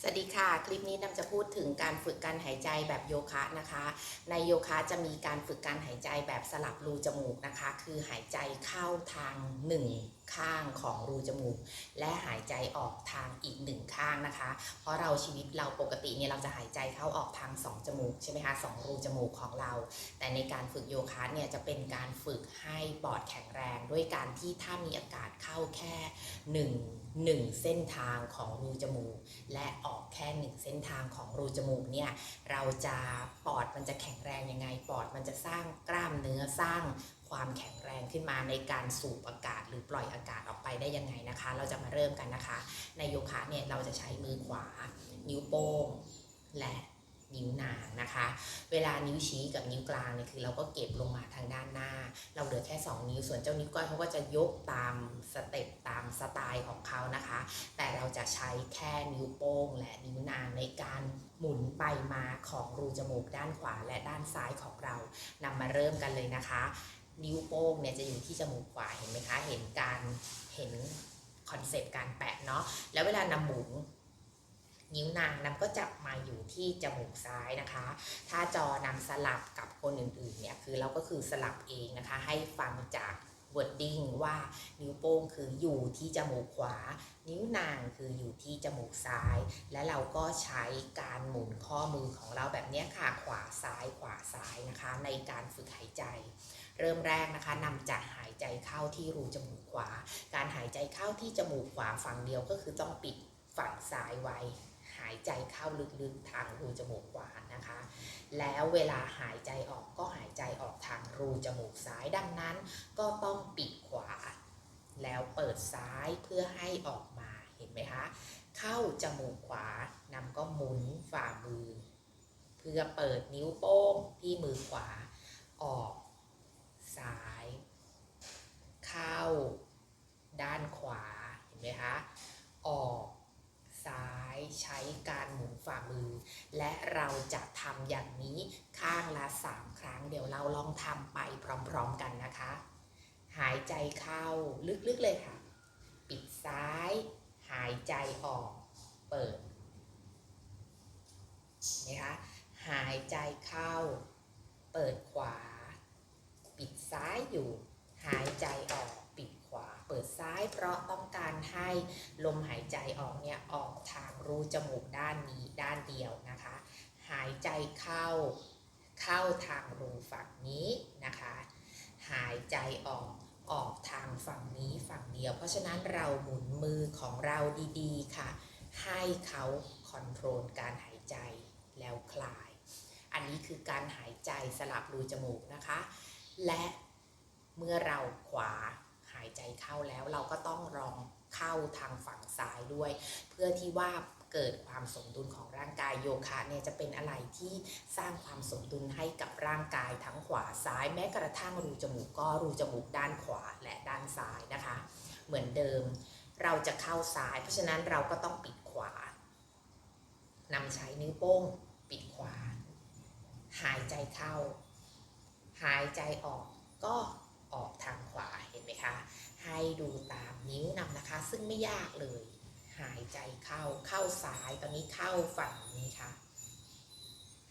สวัสดีค่ะ คลิปนี้นำจะพูดถึงการฝึกการหายใจแบบโยคะนะคะ ในโยคะจะมีการฝึกการหายใจแบบสลับรูจมูกนะคะ คือหายใจเข้าทางหนึ่ง ข้างของรูจมูก และหายใจออกทางอีกหนึ่งข้างนะคะ เพราะเราชีวิตเราปกติเนี่ยเราจะหายใจเข้าออกทางสองจมูกใช่ไหมคะสองรูจมูกของเรา แต่ในการฝึกโยคะเนี่ยจะเป็นการฝึกให้ปอดแข็งแรง ด้วยการที่ถ้ามีอากาศเข้าแค่หนึ่งหนึ่งเส้นทางของรูจมูก และออกแค่หนึ่งเส้นทางของรูจมูกเนี่ยเราจะปอดมันจะแข็งแรงยังไงปอดมันจะสร้างกล้ามเนื้อสร้าง ความแข็งแรงขึ้นมาในการสูบอากาศ หรือปล่อยอากาศออกไปได้ยังไงนะคะ เราจะมาเริ่มกันนะคะ ในโยคะเนี่ยเราจะใช้มือขวา นิ้วโป้ง และนิ้วนางนะคะ เวลานิ้วชี้กับนิ้วกลางเนี่ยคือเราก็เก็บลงมาทางด้านหน้า เราเหลือแค่ 2 นิ้วส่วนเจ้านิ้วก้อยเขาก็จะยกตามสเต็ปตามสไตล์ของเขานะคะ แต่เราจะใช้แค่นิ้วโป้ง และนิ้วนางในการหมุนไปมาของรูจมูกด้านขวาและด้านซ้ายของเรานำมาเริ่มกันเลยนะคะ นิ้วโป้งเนี่ยจะอยู่ที่จมูกขวาเห็นไหมคะ เห็นการเห็นคอนเซปต์การแปะเนาะ แล้วเวลานำหมุนนิ้วนางนำก็จะมาอยู่ที่จมูกซ้ายนะคะ ถ้าจอนำสลับกับคนอื่นๆเนี่ยคือเราก็คือสลับเองนะคะ ให้ฟังจาก wording ว่านิ้วโป้งคืออยู่ที่จมูกขวา นิ้วนางคืออยู่ที่จมูกซ้าย และเราก็ใช้การหมุนข้อมือของเราแบบนี้ค่ะขวาซ้ายขวาซ้ายนะคะ ในการฝึกหายใจ เริ่มแรกนะคะนำจะหายใจเข้าที่รูจมูกขวา การหายใจเข้าที่จมูกขวาฝั่งเดียวก็คือต้องปิดฝั่งซ้ายไว้ หายใจเข้าลึกๆทางรูจมูกขวานะคะ แล้วเวลาหายใจ รูจมูกซ้ายดังนั้น ก็ต้องปิดขวา แล้วเปิดซ้ายเพื่อให้ออกมาเห็นไหมคะ เข้าจมูกขวานำก็หมุนฝ่ามือ เพื่อเปิดนิ้วโป้งที่มือขวาออกซ้าย เข้า ด้านขวาเห็นไหมคะออก ใช้การหมุนฝ่ามือ และเราจะทำอย่างนี้ข้างละ 3 ครั้ง เดี๋ยวเราลองทำไปพร้อมๆกันนะคะ หายใจเข้าลึกๆเลยค่ะ ปิดซ้าย หายใจออกเปิดนะคะหายใจเข้า เปิดขวา ปิดซ้ายอยู่ หายใจออก เปิดซ้ายเพราะต้องการให้ลมหายใจออกเนี่ยออกทางรูจมูกด้านนี้ด้านเดียวนะคะ หายใจเข้าเข้าทางรูฝั่งนี้นะคะ หายใจออกออกทางฝั่งนี้ฝั่งเดียว เพราะฉะนั้นเราหมุนมือของเราดีๆค่ะ ให้เขาคอนโทรลการหายใจแล้วคลาย อันนี้คือการหายใจสลับรูจมูกนะคะ และเมื่อเราขวาายใจเข้าแล้วเราก็ต้องลองเข้าทางฝั่งซ้ายด้วย เพื่อที่ว่าเกิดความสมดุลของร่างกายโยคะเนี่ยจะเป็นอะไรที่สร้างความสมดุลให้กับร่างกายทั้งขวาซ้ายแม้กระทั่งรูจมูกก็รูจมูกด้านขวาและด้านซ้ายนะคะ เหมือนเดิมเราจะเข้าซ้าย เพราะฉะนั้นเราก็ต้องปิดขวานำใช้นิ้วโป้งปิดขวา หายใจเข้า หายใจออกก็ออกทางขวาเห็นไหมคะ ให้ดูตามนิ้วนำนะคะ ซึ่งไม่ยากเลย หายใจเข้าเข้าซ้ายตอนนี้เข้าฝั่งนี้ค่ะ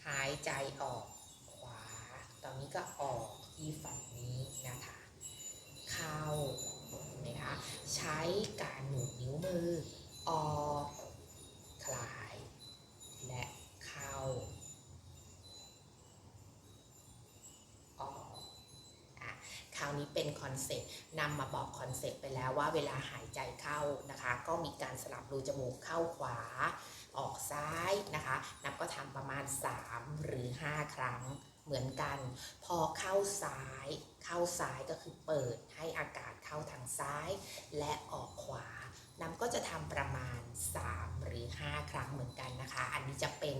หายใจออกขวา ตอนนี้ก็ออกที่ฝั่งนี้นะคะ เข้านะคะ ใช้การหมุนนิ้วมือออกคลาย และเข้า ออกอะคราวนี้เป็น คอนเซ็ปต์นำมาบอกคอนเซ็ปต์ไปแล้วว่าเวลาหายใจเข้านะคะ ก็มีการสลับรูจมูกเข้าขวา ออกซ้ายนะคะ นับก็ทำประมาณ 3 หรือ 5 ครั้งเหมือนกัน พอเข้าซ้าย เข้าซ้ายก็คือเปิดให้อากาศเข้าทางซ้าย และออกขวาน้ำก็จะทำประมาณ 3 หรือ 5 ครั้งเหมือนกันนะคะ อันนี้จะเป็น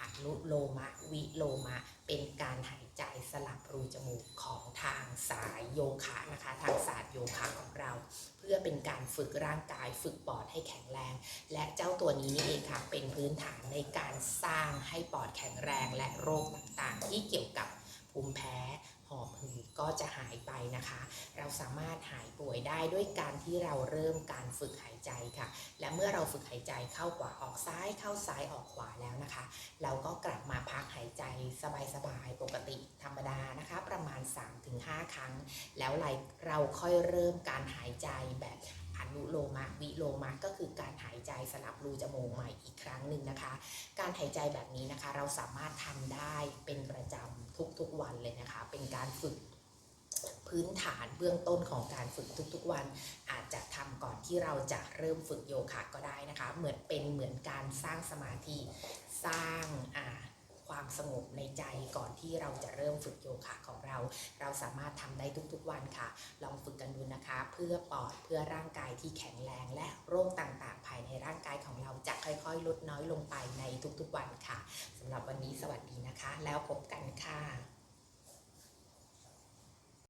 อนุโลมะวิโลมะเป็นการหาย ใจสลับรูจมูกของทางสายโยคะนะคะ ทางศาสตร์โยคะของเรา เพื่อเป็นการฝึกร่างกายฝึกปอดให้แข็งแรง และเจ้าตัวนี้นี่เองค่ะเป็นพื้นฐานในการสร้างให้ปอดแข็งแรงและโรคต่างๆ ที่เกี่ยวกับภูมิแพ้ หอบหืดก็จะหายไปนะคะ เราสามารถหายป่วยได้ด้วยการที่เราเริ่มการฝึกหายใจค่ะ และเมื่อเราฝึกหายใจเข้าขวาออกซ้ายเข้าซ้ายออกขวาแล้วนะคะ เราก็กลับมาพักหายใจสบายๆปกติธรรมดานะคะ ประมาณ 3-5 ครั้ง แล้วเราค่อยเริ่มการหายใจแบบ อนุโลมะวิโลมะก็คือการหายใจสลับรูจมูกใหม่อีกครั้งหนึ่งนะคะ การหายใจแบบนี้นะคะ เราสามารถทำได้เป็นประจำทุกๆวันเลยนะคะ เป็นการฝึกพื้นฐานเบื้องต้นของการฝึกทุกๆวัน อาจจะทำก่อนที่เราจะเริ่มฝึกโยคะก็ได้นะคะ เหมือนเป็นเหมือนการสร้างสมาธิสร้างอ่า ความสงบในใจก่อนที่เราจะเริ่มฝึกโยคะของเรา เราสามารถทำได้ทุกๆวันค่ะ ลองฝึกกันดูนะคะ เพื่อปอดเพื่อร่างกายที่แข็งแรง และโรคต่างๆ ภายในร่างกายของเราจะค่อยๆ ลดน้อยลงไปในทุกๆวันค่ะสำหรับวันนี้สวัสดีนะคะ แล้วพบกันค่ะ